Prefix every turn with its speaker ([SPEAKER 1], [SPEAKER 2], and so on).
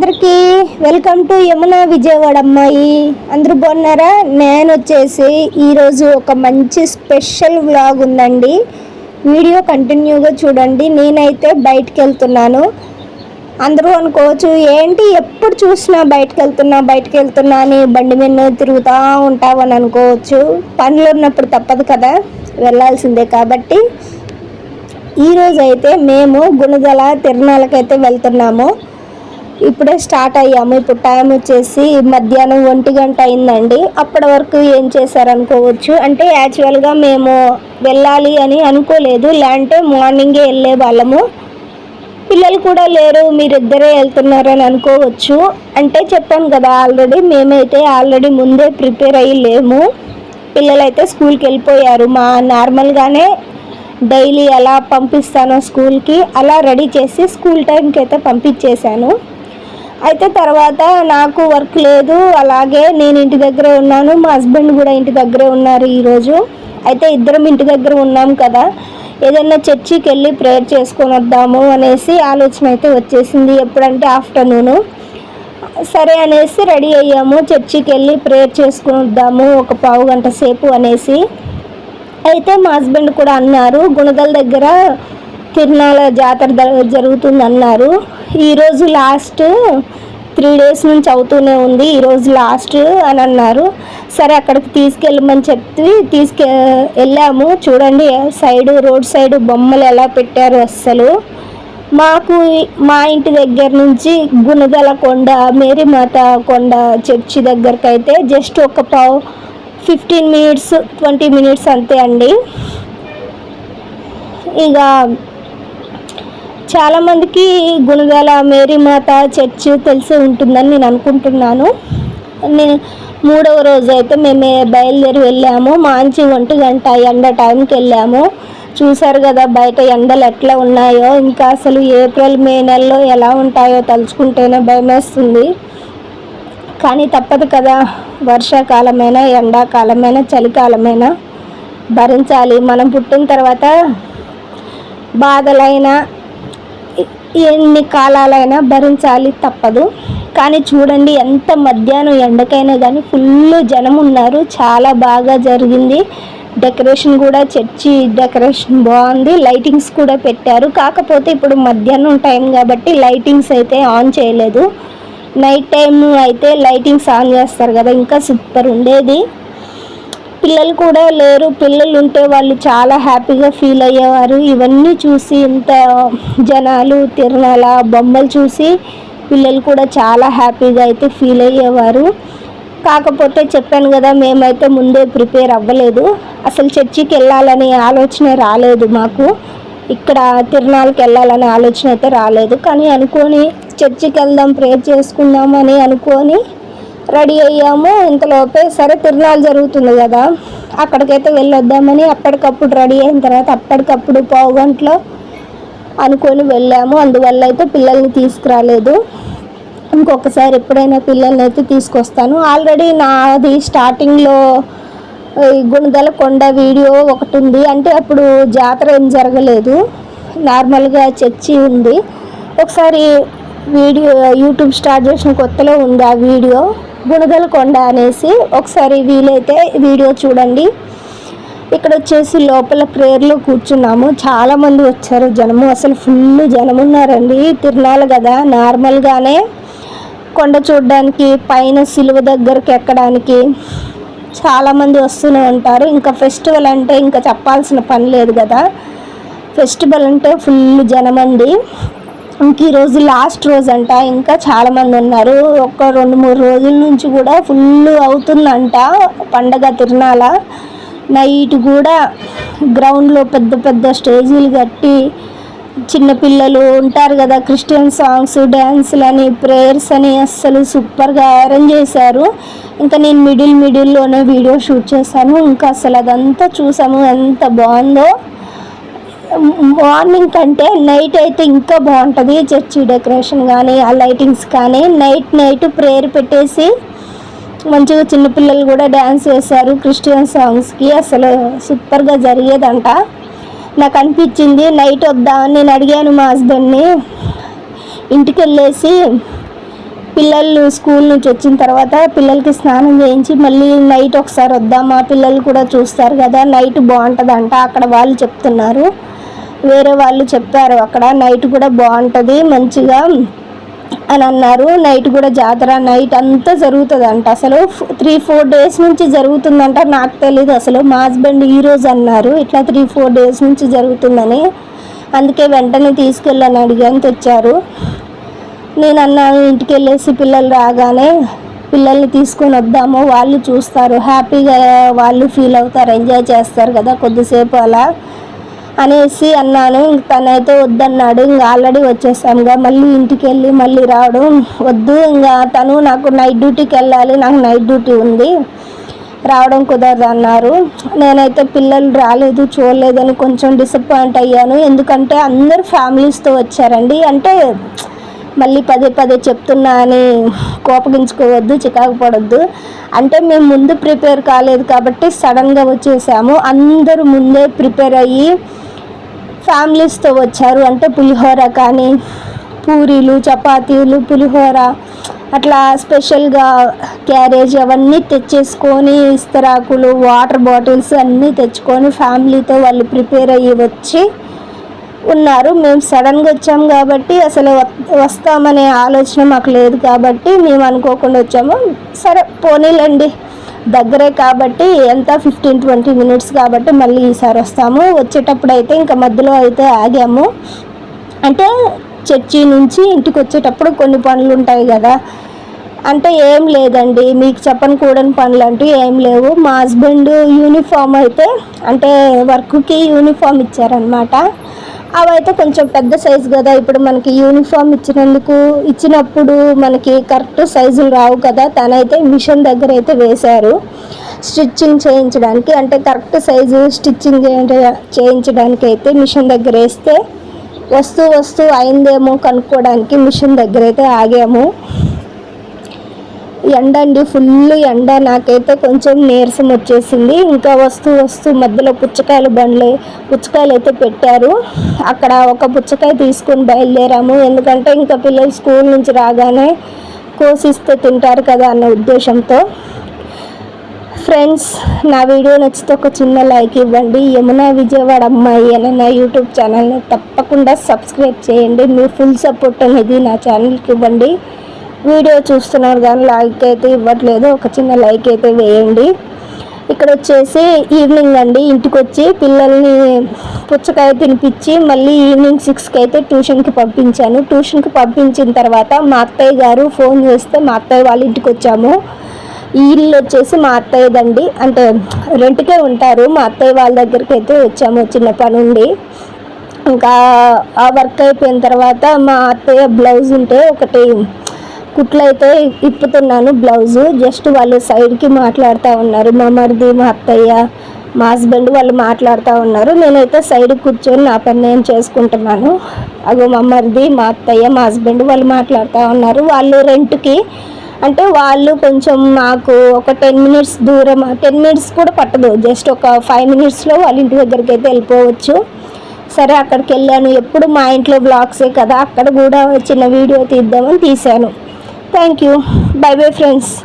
[SPEAKER 1] అందరికీ welcome to Yamuna Vijayawada అమ్మాయి. అందరూ బాగున్నారా? నేను వచ్చేసి ఈరోజు ఒక మంచి స్పెషల్ వ్లాగ్ ఉందండి. వీడియో కంటిన్యూగా చూడండి. నేనైతే బయటికి వెళ్తున్నాను అందరూ అనుకోవచ్చు ఏంటి ఎప్పుడు చూసినా బయటకు వెళ్తున్నా బయటకు వెళ్తున్నా అని బండి మీద తిరుగుతూ ఉంటావని అనుకోవచ్చు. పనులు ఉన్నప్పుడు తప్పదు కదా వెళ్ళాల్సిందే కాబట్టి. ఈరోజైతే అయితే మేము గుణదల తిరునాళ్ళకైతే వెళ్తున్నాము. ఇప్పుడే స్టార్ట్ అయ్యాము. ఇప్పుడు టైం వచ్చేసి మధ్యాహ్నం ఒంటి గంట అయిందండి. అప్పటి వరకు ఏం చేశారనుకోవచ్చు? అంటే యాక్చువల్గా మేము వెళ్ళాలి అని అనుకోలేదు. లేదంటే మార్నింగే వెళ్ళే వాళ్ళము. పిల్లలు కూడా లేరు. మీరిద్దరే వెళ్తున్నారని అనుకోవచ్చు. అంటే చెప్పాను కదా ఆల్రెడీ మేమైతే ఆల్రెడీ ముందే ప్రిపేర్ అయ్యి లేము. పిల్లలైతే స్కూల్కి వెళ్ళిపోయారు. మా నార్మల్గానే డైలీ ఎలా పంపిస్తానో స్కూల్కి అలా రెడీ చేసి స్కూల్ టైంకి అయితే పంపించేశాను. అయితే తర్వాత నాకు వర్క్ లేదు. అలాగే నేను ఇంటి దగ్గరే ఉన్నాను. మా హస్బెండ్ కూడా ఇంటి దగ్గరే ఉన్నారు ఈరోజు అయితే ఇద్దరం ఇంటి దగ్గర ఉన్నాం కదా. ఏదైనా చర్చికి వెళ్ళి ప్రేయర్ చేసుకొని వద్దాము అనేసి ఆలోచన అయితే వచ్చేసింది. ఎప్పుడంటే ఆఫ్టర్నూను. సరే అనేసి రెడీ అయ్యాము. చర్చికి వెళ్ళి ప్రేయర్ చేసుకుని వద్దాము ఒక పావు గంట సేపు అనేసి. అయితే మా హస్బెండ్ కూడా అన్నారు గుణదల దగ్గర తిరునాళ్ళ జాతర జరుగుతుంది అన్నారు ఈరోజు లాస్ట్ త్రీ డేస్ నుంచి అవుతూనే ఉంది. ఈరోజు లాస్ట్ అని అన్నారు. సరే అక్కడికి తీసుకెళ్ళమని చెప్పి తీసుకె వెళ్ళాము. చూడండి సైడ్ రోడ్ సైడ్ బొమ్మలు ఎలా పెట్టారు అస్సలు. మాకు మా ఇంటి దగ్గర నుంచి గుణదల కొండ మేరీమాత కొండ చర్చి దగ్గరకు అయితే జస్ట్ ఒక పావు ఫిఫ్టీన్ మినిట్స్ ట్వంటీ మినిట్స్ అంతే అండి. ఇక చాలామందికి గుణగాల మేరీమాత చర్చ్ తెలిసి ఉంటుందని నేను అనుకుంటున్నాను. నేను మూడవ రోజు అయితే మేము బయలుదేరి వెళ్ళాము. మంచి ఒంటి గంట ఎండ టైంకి వెళ్ళాము. చూసారు కదా బయట ఎండలు ఎట్లా ఉన్నాయో. ఇంకా అసలు ఏప్రిల్ మే నెలలో ఎలా ఉంటాయో తలుచుకుంటేనే భయమేస్తుంది. కానీ తప్పదు కదా. వర్షాకాలమైనా ఎండాకాలమైనా చలికాలమైనా భరించాలి. మనం పుట్టిన తర్వాత బాధలైనా ఎన్ని కాలాలైనా భరించాలి తప్పదు. కానీ చూడండి ఎంత మధ్యాహ్నం ఎండకైనా కానీ ఫుల్ జనం ఉన్నారు చాలా బాగా జరిగింది. డెకరేషన్ కూడా చర్చి డెకరేషన్ బాగుంది. లైటింగ్స్ కూడా పెట్టారు. కాకపోతే ఇప్పుడు మధ్యాహ్నం టైం కాబట్టి లైటింగ్స్ అయితే ఆన్ చేయలేదు. నైట్ టైం అయితే లైటింగ్స్ ఆన్ చేస్తారు కదా. ఇంకా సూపర్ ఉండేది. పిల్లలు కూడా లేరు. పిల్లలు ఉంటే వాళ్ళు చాలా హ్యాపీగా ఫీల్ అయ్యేవారు. ఇవన్నీ చూసి ఇంత జనాలు తిరణాల బొమ్మలు చూసి పిల్లలు కూడా చాలా హ్యాపీగా అయితే ఫీల్ అయ్యేవారు. కాకపోతే చెప్పాను కదా మేమైతే ముందే ప్రిపేర్ అవ్వలేదు. అసలు చర్చికి వెళ్ళాలనే ఆలోచన రాలేదు మాకు. ఇక్కడ తిరునాళ్ళకి వెళ్ళాలనే ఆలోచన అయితే రాలేదు. కానీ అనుకొని చర్చికి వెళ్దాం ప్రేయర్ చేసుకుందాం అని అనుకొని రెడీ అయ్యాము. ఇంతలోపే సరే తిరునాళ్ళు జరుగుతుంది కదా అక్కడికైతే వెళ్ళొద్దామని అప్పటికప్పుడు రెడీ అయిన తర్వాత అప్పటికప్పుడు పావు గంటలో అనుకొని వెళ్ళాము. అందువల్ల అయితే పిల్లల్ని తీసుకురాలేదు. ఇంకొకసారి ఎప్పుడైనా పిల్లల్ని అయితే తీసుకొస్తాను. ఆల్రెడీ నాది స్టార్టింగ్లో గుణదల కొండ వీడియో ఒకటి ఉంది. అంటే అప్పుడు జాతర ఏం జరగలేదు. నార్మల్గా చర్చి ఉంది. ఒకసారి వీడియో యూట్యూబ్ స్టార్ట్ చేసిన కొత్తలో ఉంది ఆ వీడియో. గుణగల కొండ అనేసి ఒకసారి వీలైతే వీడియో చూడండి. ఇక్కడ వచ్చేసి లోపల ప్రేయర్లో కూర్చున్నాము. చాలామంది వచ్చారు జనము. అసలు ఫుల్ జనం ఉన్నారండి తిరునాళ్ళు కదా. నార్మల్గానే కొండ చూడడానికి పైన సిలువ దగ్గరికి ఎక్కడానికి చాలామంది వస్తూనే ఉంటారు. ఇంకా ఫెస్టివల్ అంటే ఇంకా చెప్పాల్సిన పని లేదు కదా. ఫెస్టివల్ అంటే ఫుల్ జనం అండి ఇంక ఈరోజు లాస్ట్ రోజు అంట ఇంకా చాలామంది ఉన్నారు. ఒక రెండు మూడు రోజుల నుంచి కూడా ఫుల్ అవుతుందంట పండగ తిరునాళ. నైట్ కూడా గ్రౌండ్లో పెద్ద పెద్ద స్టేజీలు కట్టి చిన్నపిల్లలు ఉంటారు కదా క్రిస్టియన్ సాంగ్స్ డ్యాన్సులు అని ప్రేయర్స్ అని అస్సలు సూపర్గా అరేంజ్ చేశారు. ఇంకా నేను మిడిల్ మిడిల్లోనే వీడియో షూట్ చేశాను. ఇంకా అసలు అదంతా చూసాము ఎంత బాగుందో. మార్నింగ్ కంటే నైట్ అయితే ఇంకా బాగుంటుంది చర్చి డెకరేషన్ కానీ ఆ లైటింగ్స్ కానీ. నైట్ నైట్ ప్రేయర్ పెట్టేసి మంచిగా చిన్నపిల్లలు కూడా డ్యాన్స్ వేశారు క్రిస్టియన్ సాంగ్స్కి అసలు సూపర్గా జరిగేదంట. నాకు అనిపించింది నైట్ వద్దామని నేను అడిగాను మా హస్బెండ్ని ఇంటికి వెళ్ళేసి పిల్లలు స్కూల్ నుంచి వచ్చిన తర్వాత పిల్లలకి స్నానం చేయించి మళ్ళీ నైట్ ఒకసారి వద్దామా? పిల్లలు కూడా చూస్తారు కదా నైట్ బాగుంటుందంట అక్కడ వాళ్ళు చెప్తున్నారు. వేరే వాళ్ళు చెప్పారు అక్కడ నైట్ కూడా బాగుంటుంది మంచిగా అని అన్నారు. నైట్ కూడా జాతర నైట్ అంతా జరుగుతుందంట. అసలు త్రీ ఫోర్ డేస్ నుంచి జరుగుతుందంట నాకు తెలీదు అసలు. మా హస్బెండ్ ఈరోజు అన్నారు ఇట్లా త్రీ ఫోర్ డేస్ నుంచి జరుగుతుందని. అందుకే వెంటనే తీసుకెళ్ళని అడిగాను తెచ్చారు. నేను అన్నాను ఇంటికి వెళ్ళేసి పిల్లలు రాగానే పిల్లల్ని తీసుకొని వద్దాము వాళ్ళు చూస్తారు. హ్యాపీగా వాళ్ళు ఫీల్ అవుతారు ఎంజాయ్ చేస్తారు కదా కొద్దిసేపు అలా. అనేసి అన్నాను తనైతే వద్దన్నాడు ఇంకా ఆల్రెడీ వచ్చేసాముగా మళ్ళీ ఇంటికి వెళ్ళి మళ్ళీ రావడం వద్దు ఇంకా తను నాకు నైట్ డ్యూటీకి వెళ్ళాలి నాకు నైట్ డ్యూటీ ఉంది రావడం కుదరదు అన్నారు. నేనైతే పిల్లలు రాలేదు చూడలేదని కొంచెం డిసప్పాయింట్ అయ్యాను ఎందుకంటే అందరు ఫ్యామిలీస్తో వచ్చారండి అంటే మళ్ళీ పదే పదే చెప్తున్నా అని కోపగించుకోవద్దు చికాకు పడొద్దు. అంటే మేము ముందు ప్రిపేర్ కాలేదు కాబట్టి సడన్గా వచ్చేసాము. అందరూ ముందే ప్రిపేర్ అయ్యి ఫ్యామిలీస్తో వచ్చారు. అంటే పులిహోర కానీ పూరీలు చపాతీలు పులిహోర అట్లా స్పెషల్గా క్యారేజ్ అవన్నీ తెచ్చేసుకొని ఇస్తరాకులు వాటర్ బాటిల్స్ అన్నీ తెచ్చుకొని ఫ్యామిలీతో వాళ్ళు ప్రిపేర్ అయ్యి వచ్చి ఉన్నారు. మేము సడన్గా వచ్చాము కాబట్టి అసలు వస్తామనే ఆలోచన మాకు లేదు కాబట్టి మేము అనుకోకుండా వచ్చాము. సరే పోనీలండి. దగ్గరే కాబట్టి ఎంత? ఫిఫ్టీన్ ట్వంటీ మినిట్స్ కాబట్టి మళ్ళీ ఈసారి వస్తాము. వచ్చేటప్పుడు అయితే ఇంకా మధ్యలో అయితే ఆగాము. అంటే చర్చి నుంచి ఇంటికి వచ్చేటప్పుడు కొన్ని పనులు ఉంటాయి కదా. అంటే ఏం లేదండి. మీకు చెప్పని కూడని పనులు అంటూ ఏం లేవు. మా హస్బెండ్ యూనిఫామ్ అయితే అంటే వర్క్కి యూనిఫామ్ ఇచ్చారనమాట అవైతే కొంచెం పెద్ద సైజు కదా. ఇప్పుడు మనకి యూనిఫామ్ ఇచ్చినందుకు ఇచ్చినప్పుడు మనకి కరెక్ట్ సైజులు రావు కదా. తనైతే మిషన్ దగ్గర అయితే వేశారు. స్టిచ్చింగ్ చేయించడానికి అంటే కరెక్ట్ సైజు స్టిచ్చింగ్ చేయించడానికి అయితే మిషన్ దగ్గర వేస్తే వస్తూ వస్తూ అయిందేమో కనుక్కోవడానికి మిషన్ దగ్గర అయితే ఆగాము. ఎండ అండి ఫుల్ ఎండ. నాకైతే కొంచెం నీరసం వచ్చేసింది. ఇంకా వస్తూ వస్తూ మధ్యలో పుచ్చకాయలు బండ్లు పుచ్చకాయలు అయితే పెట్టారు. అక్కడ ఒక పుచ్చకాయ తీసుకొని బయలుదేరాము. ఎందుకంటే ఇంకా పిల్లలు స్కూల్ నుంచి రాగానే కోసిస్తే తింటారు కదా అన్న ఉద్దేశంతో. ఫ్రెండ్స్ నా వీడియో నచ్చితే ఒక చిన్న లైక్ ఇవ్వండి. యమున విజయవాడ అమ్మాయి అని నా యూట్యూబ్ ఛానల్ని తప్పకుండా సబ్స్క్రైబ్ చేయండి. మీ ఫుల్ సపోర్ట్ అనేది నా ఛానల్కి ఇవ్వండి. వీడియో చూస్తున్నారు కానీ లైక్ అయితే ఇవ్వట్లేదు. ఒక చిన్న లైక్ అయితే వేయండి. ఇక్కడ వచ్చేసి ఈవినింగ్ అండి. ఇంటికి వచ్చి పిల్లల్ని పుచ్చకాయ తినిపించి మళ్ళీ ఈవినింగ్ సిక్స్కి అయితే ట్యూషన్కి పంపించాను. ట్యూషన్కి పంపించిన తర్వాత మా అత్తయ్య గారు ఫోన్ చేస్తే మా అత్తయ్య వాళ్ళ ఇంటికి వచ్చాము. ఈ ఇల్లు వచ్చేసి మా అత్తయ్యదండి. అంటే రెంట్కే ఉంటారు. మా అత్తయ్య వాళ్ళ దగ్గరికి అయితే వచ్చాము చిన్న పని ఉండి ఇంకా ఆ వర్క్ అయిపోయిన తర్వాత మా అత్తయ్య బ్లౌజ్ ఉంటే ఒకటి కుట్లు అయితే ఇప్పుతున్నాను బ్లౌజు. జస్ట్ వాళ్ళు సైడ్కి మాట్లాడుతూ ఉన్నారు. మా మరిది మా అత్తయ్య మా హస్బెండ్ వాళ్ళు మాట్లాడుతూ ఉన్నారు. నేనైతే సైడ్ కూర్చొని నా పని నేను చేసుకుంటున్నాను. అగో మా మరిది మా అత్తయ్య మా హస్బెండ్ వాళ్ళు మాట్లాడుతూ ఉన్నారు. వాళ్ళు రెంట్కి అంటే వాళ్ళు కొంచెం మాకు ఒక టెన్ మినిట్స్ దూరం టెన్ మినిట్స్ కూడా పట్టదు. జస్ట్ ఒక ఫైవ్ మినిట్స్లో వాళ్ళ ఇంటి దగ్గరికి అయితే వెళ్ళిపోవచ్చు. సరే అక్కడికి వెళ్ళాను. ఎప్పుడు మా ఇంట్లో బ్లాగ్సే కదా. అక్కడ కూడా చిన్న వీడియో తీద్దామని తీశాను. thank you. Bye bye friends.